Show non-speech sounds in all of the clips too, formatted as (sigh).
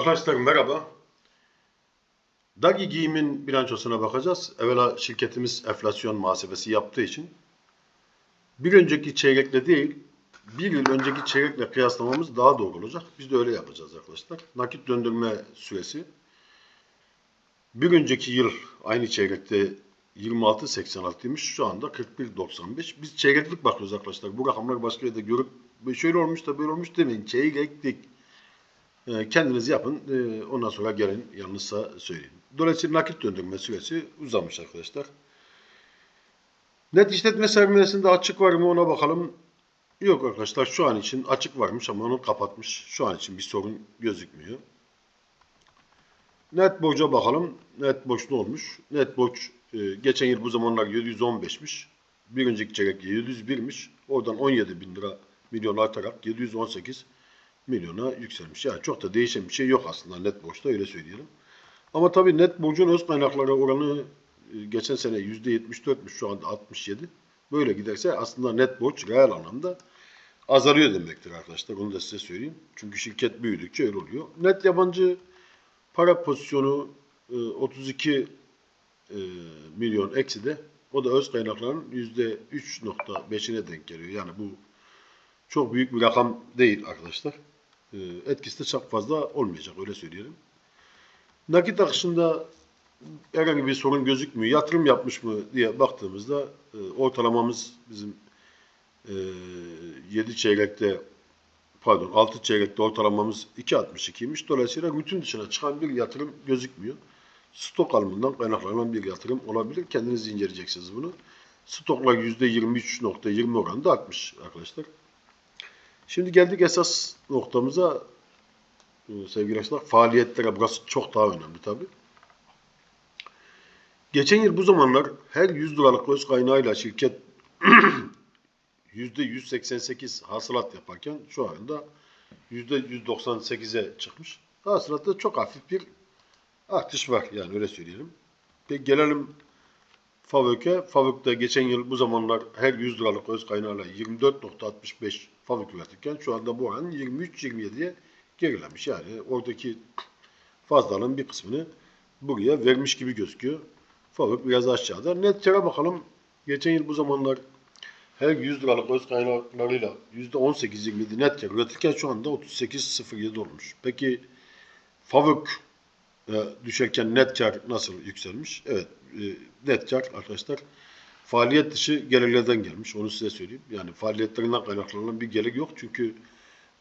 Arkadaşlar merhaba. Dagi Giyim'in bilançosuna bakacağız. Evvela şirketimiz enflasyon muhasebesi yaptığı için bir önceki çeyrekle değil, bir yıl önceki çeyrekle kıyaslamamız daha doğru olacak. Biz de öyle yapacağız arkadaşlar. Nakit döndürme süresi bir önceki yıl aynı çeyrekte 26.86'ymış. Şu anda 41.95. Biz çeyreklik bakıyoruz arkadaşlar. Bu rakamları başka yerde görüp şöyle olmuş da böyle olmuş demeyin. Çeyreklik. E, Kendiniz yapın. E, Ondan sonra gelin yanlışsa söyleyin. Dolayısıyla nakit döndürme süresi uzamış arkadaşlar. Net işletme sermayesinde açık var mı ona bakalım. Yok arkadaşlar şu an için açık varmış ama onu kapatmış. Şu an için bir sorun gözükmüyor. Net borca bakalım. Net borç ne olmuş? Net borç e, geçen yıl bu zamanlar 715'miş. Bir önceki çeyrek 701'miş. Oradan 17 bin lira milyon artarak 718 milyona yükselmiş. Yani çok da değişen bir şey yok aslında net borçta öyle söyleyelim. Ama tabii net borcun öz kaynaklara oranı e, geçen sene %74'müş şu anda 67. Böyle giderse aslında net borç reel anlamda azalıyor demektir arkadaşlar. Onu da size söyleyeyim. Çünkü şirket büyüdükçe öyle oluyor. Net yabancı para pozisyonu e, 32 e, milyon eksi de o da öz kaynakların %3.5'ine denk geliyor. Yani bu çok büyük bir rakam değil arkadaşlar. E, etkisi de çok fazla olmayacak öyle söyleyelim. Nakit akışında herhangi bir sorun gözükmüyor. Yatırım yapmış mı diye baktığımızda e, ortalamamız bizim e, 7 çeyrekte pardon 6 çeyrekte ortalamamız 2.62'ymiş. Dolayısıyla bütün dışına çıkan bir yatırım gözükmüyor. Stok alımından kaynaklanan bir yatırım olabilir. Kendiniz inceleyeceksiniz bunu. Stoklar %23.20 oranında artmış arkadaşlar. Şimdi geldik esas noktamıza e, sevgili arkadaşlar. Faaliyetlere burası çok daha önemli tabi. Geçen yıl bu zamanlar her 100 liralık öz kaynağıyla şirket (clears throat) %188 hasılat yaparken şu anda %198'e çıkmış. Hasılatta çok hafif bir artış var yani öyle söyleyelim. Peki gelelim Favök'e. Favök'te geçen yıl bu zamanlar her 100 liralık öz kaynağıyla 24.65 Favök üretirken şu anda bu oran 23-27'ye gerilemiş. Yani oradaki fazlalığın bir kısmını buraya vermiş gibi gözüküyor. Favök biraz aşağıda. Net kere bakalım. Geçen yıl bu zamanlar her 100 liralık öz kaynaklarıyla %18-27 net kar üretirken şu anda 38.07 olmuş. Peki Favök e, düşerken net kar nasıl yükselmiş? Evet, e, net kar arkadaşlar faaliyet dışı gelirlerden gelmiş. Onu size söyleyeyim. Yani faaliyetlerinden kaynaklanan bir gelir yok. Çünkü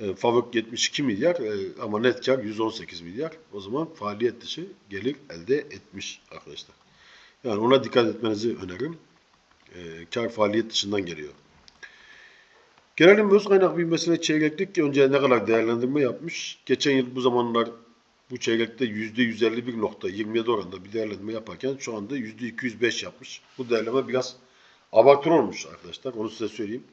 e, Favök 72 milyar e, ama net kar 118 milyar. O zaman faaliyet dışı gelir elde etmiş arkadaşlar. Yani ona dikkat etmenizi öneririm. E, kar faaliyet dışından geliyor. Gelelim öz kaynak büyümesine çeyreklik önce ne kadar değerlendirme yapmış. Geçen yıl bu zamanlar bu çeyrekte %151.27 oranında bir değerlendirme yaparken şu anda %205 yapmış. Bu değerleme biraz abartılı olmuş arkadaşlar. Onu size söyleyeyim.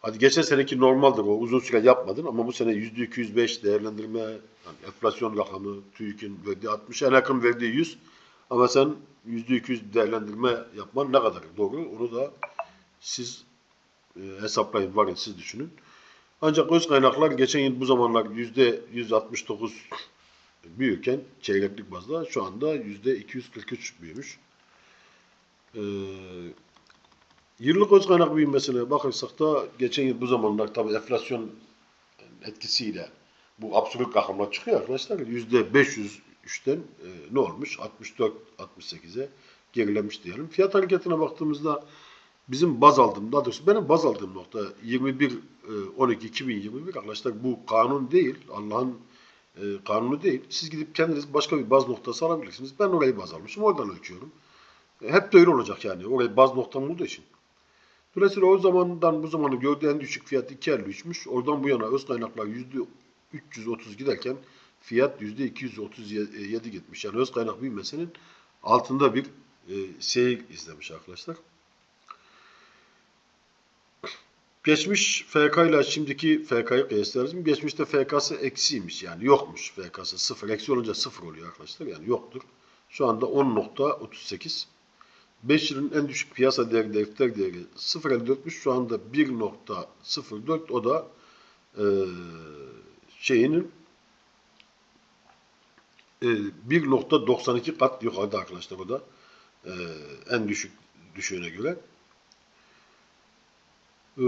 Hadi geçen seneki normaldir o uzun süre yapmadın ama bu sene %205 değerlendirme, yani enflasyon rakamı, TÜİK'in verdiği 60, en yakın verdiği 100 ama sen %200 değerlendirme yapman ne kadar doğru onu da siz e, hesaplayın, var siz düşünün. Ancak öz kaynaklar geçen yıl bu zamanlar %169 büyürken çeyreklik bazda şu anda %243 büyümüş. Ee, yıllık öz kaynak büyümesine bakırsak da geçen yıl bu zamanlar tabi enflasyon etkisiyle bu absolut rakamlar çıkıyor arkadaşlar. %503'ten e, ne olmuş? 64-68'e gerilemiş diyelim. Fiyat hareketine baktığımızda bizim baz aldığım, daha doğrusu benim baz aldığım nokta 21 12 2021 arkadaşlar bu kanun değil. Allah'ın e, kanunu değil. Siz gidip kendiniz başka bir baz noktası alabilirsiniz. Ben orayı baz almışım. Oradan ölçüyorum. E, hep de öyle olacak yani. Orayı baz noktam olduğu için. Dolayısıyla o zamandan bu zamanı gördüğü en düşük fiyat 2.53'müş. Oradan bu yana öz kaynaklar %330 giderken fiyat %237 gitmiş. Yani öz kaynak büyümesinin altında bir e, seyir izlemiş arkadaşlar. Geçmiş FK ile şimdiki FK'yı kıyaslarız. Geçmişte FK'sı eksiymiş yani yokmuş FK'sı sıfır. Eksi olunca sıfır oluyor arkadaşlar yani yoktur. Şu anda 10.38. 5 yılın en düşük piyasa değeri defter değeri 0.54'müş. Şu anda 1.04 o da e, şeyinin e, 1.92 kat yukarıda arkadaşlar o da. E, en düşük düşüğüne göre. E,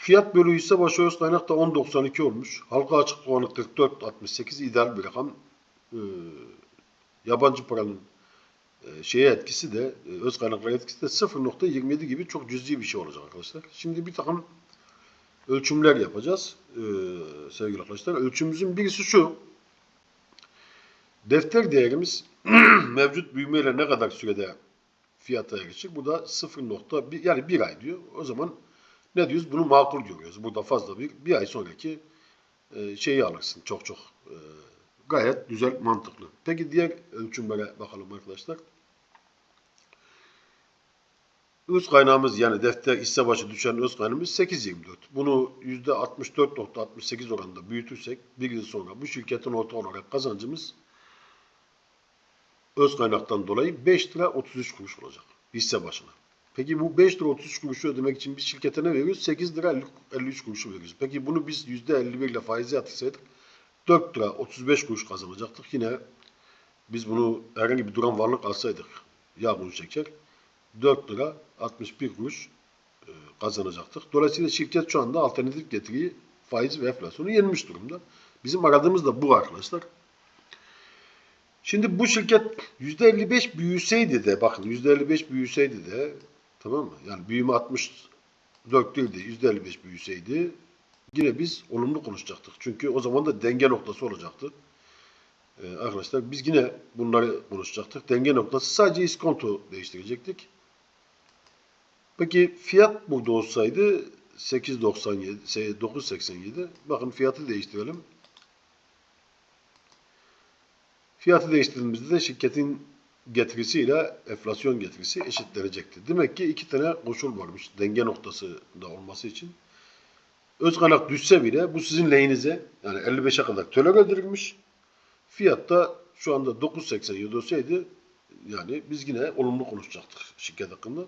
fiyat bölü hisse başı öz kaynak da 10.92 olmuş. Halka açık puanı 44.68 ideal bir rakam. E, yabancı paranın e, şeye etkisi de e, öz kaynaklar etkisi de 0.27 gibi çok cüzi bir şey olacak arkadaşlar. Şimdi bir takım ölçümler yapacağız e, sevgili arkadaşlar. Ölçümümüzün birisi şu. Defter değerimiz (clears throat) mevcut büyümeyle ne kadar sürede fiyata erişir? Bu da 0.1 yani bir ay diyor. O zaman ne diyoruz? Bunu makul görüyoruz. Burada fazla bir bir ay sonraki e, şeyi alırsın çok çok e, gayet güzel mantıklı. Peki diğer ölçümlere bakalım arkadaşlar. Öz kaynağımız yani defter hisse başı düşen öz kaynağımız 8.24. Bunu %64.68 oranında büyütürsek bir yıl sonra bu şirketin orta olarak kazancımız öz kaynaktan dolayı 5 lira 33 kuruş olacak hisse başına. Peki bu 5 lira 33 kuruşu ödemek için biz şirkete ne veriyoruz? 8 lira 50 53 kuruşu veriyoruz. Peki bunu biz %51 ile faize yatırsaydık 4 lira 35 kuruş kazanacaktık. Yine biz bunu herhangi bir duran varlık alsaydık ya bunu şeker 4 lira 61 kuruş e, kazanacaktık. Dolayısıyla şirket şu anda alternatif getiriyi faiz ve enflasyonu yenmiş durumda. Bizim aradığımız da bu arkadaşlar. Şimdi bu şirket %55 büyüseydi de bakın %55 büyüseydi de tamam mı? Yani büyüme 64 değildi %55 büyüseydi yine biz olumlu konuşacaktık. Çünkü o zaman da denge noktası olacaktı. Ee, arkadaşlar biz yine bunları konuşacaktık. Denge noktası sadece iskonto değiştirecektik. Peki fiyat burada olsaydı 8.97 9.87 bakın fiyatı değiştirelim. Fiyatı değiştirdiğimizde de şirketin getirisiyle enflasyon getirisi eşitlenecekti. Demek ki iki tane koşul varmış denge noktası da olması için. Öz kaynak düşse bile bu sizin lehinize yani 55'e kadar tolere edilmiş. Fiyat da şu anda 9.87 olsaydı yani biz yine olumlu konuşacaktık şirket hakkında.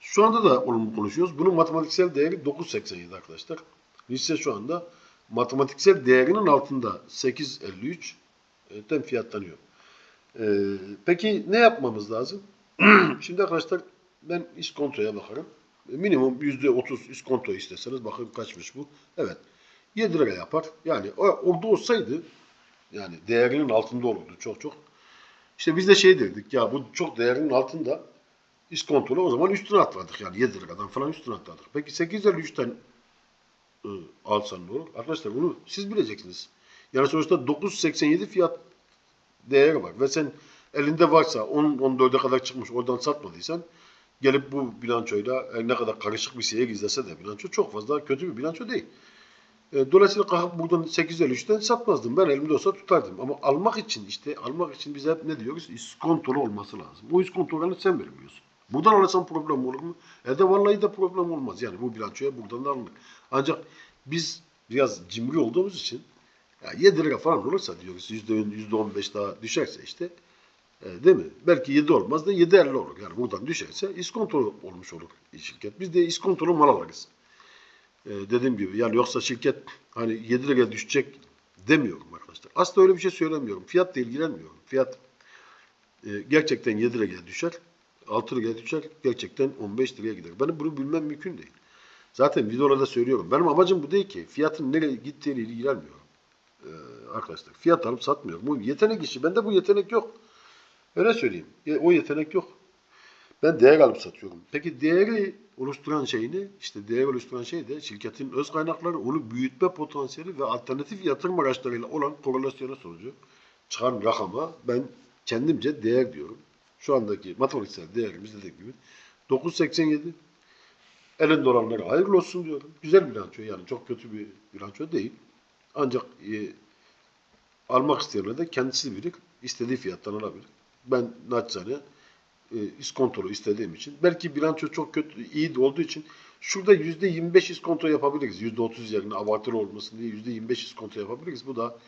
Şu anda da olumlu konuşuyoruz. Bunun matematiksel değeri 9.87 arkadaşlar. Hisse şu anda matematiksel değerinin altında 8.53 ten fiyatlanıyor. Ee, peki ne yapmamız lazım? (clears throat) Şimdi arkadaşlar ben iskontoya bakarım. Minimum %30 iskonto isteseniz bakın kaçmış bu. Evet. 7 lira yapar. Yani orada olsaydı yani değerinin altında olurdu çok çok. İşte biz de şey dedik ya bu çok değerinin altında iskontolu o zaman üstüne atladık yani 7 liradan falan üstüne atladık. Peki 853'ten e, alsan ne olur? Arkadaşlar bunu siz bileceksiniz. Yani sonuçta 9.87 fiyat değeri var ve sen elinde varsa 10-14'e kadar çıkmış oradan satmadıysan gelip bu bilançoyla her ne kadar karışık bir şeye gizlese de bilanço çok fazla kötü bir bilanço değil. E, dolayısıyla kalkıp buradan 853'ten satmazdım. Ben elimde olsa tutardım. Ama almak için işte almak için biz hep ne diyoruz? İskontolu olması lazım. O iskontolarını sen vermiyorsun. Buradan alırsan problem olur mu? E de vallahi de problem olmaz. Yani bu bilançoya buradan da alınır. Ancak biz biraz cimri olduğumuz için ya 7 lira falan olursa diyoruz %10, %15 daha düşerse işte e, değil mi? Belki 7 olmaz da 7.50 olur. Yani buradan düşerse iskontolu olmuş olur şirket. Biz de iskontolu mal alırız. E, dediğim gibi yani yoksa şirket hani 7 liraya düşecek demiyorum arkadaşlar. Aslında öyle bir şey söylemiyorum. Fiyatla ilgilenmiyorum. Fiyat e, gerçekten 7 liraya düşer. 6 liraya düşer. Gerçekten 15 liraya gider. Benim bunu bilmem mümkün değil. Zaten videolarda söylüyorum. Benim amacım bu değil ki. Fiyatın nereye gittiğiyle ilgilenmiyorum. Ee, arkadaşlar fiyat alıp satmıyorum. Bu yetenek işi. Bende bu yetenek yok. Öyle söyleyeyim. E, O yetenek yok. Ben değer alıp satıyorum. Peki değeri oluşturan şey ne? İşte değer oluşturan şey de şirketin öz kaynakları, onu büyütme potansiyeli ve alternatif yatırım araçlarıyla olan korelasyonu sonucu çıkan rakama ben kendimce değer diyorum. Şu andaki matematiksel değerimiz dediğim gibi 9.87 elinde olanlara hayırlı olsun diyorum. Güzel bilanço yani çok kötü bir bilanço değil. Ancak e, almak isteyenler de kendisi bilir. istediği fiyattan alabilir. Ben naçizane e, iskontolu istediğim için. Belki bilanço çok kötü, iyi olduğu için şurada yüzde 25 iskonto yapabiliriz. Yüzde 30 yerine abartılı olmasın diye yüzde 25 iskonto yapabiliriz. Bu da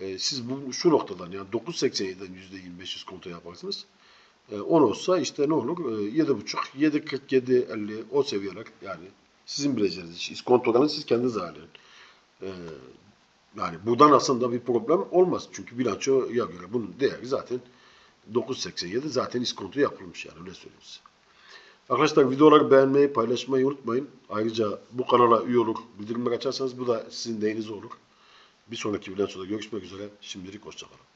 e, siz bu şu noktadan yani 9.87'den yüzde 25 iskonto yaparsınız. E, 10 olsa işte ne olur? E, 7.5, 7.47, 50 o seviyeler yani sizin bileceğiniz iş. Siz kendiniz ayarlayın. E, Yani buradan aslında bir problem olmaz. Çünkü bilançoya göre bunun değeri zaten 9.87 zaten iskonto yapılmış yani öyle söyleyeyim size. Arkadaşlar videoları beğenmeyi, paylaşmayı unutmayın. Ayrıca bu kanala üye olur, bildirimleri açarsanız bu da sizin deyiniz olur. Bir sonraki bilançoda görüşmek üzere. Şimdilik hoşçakalın.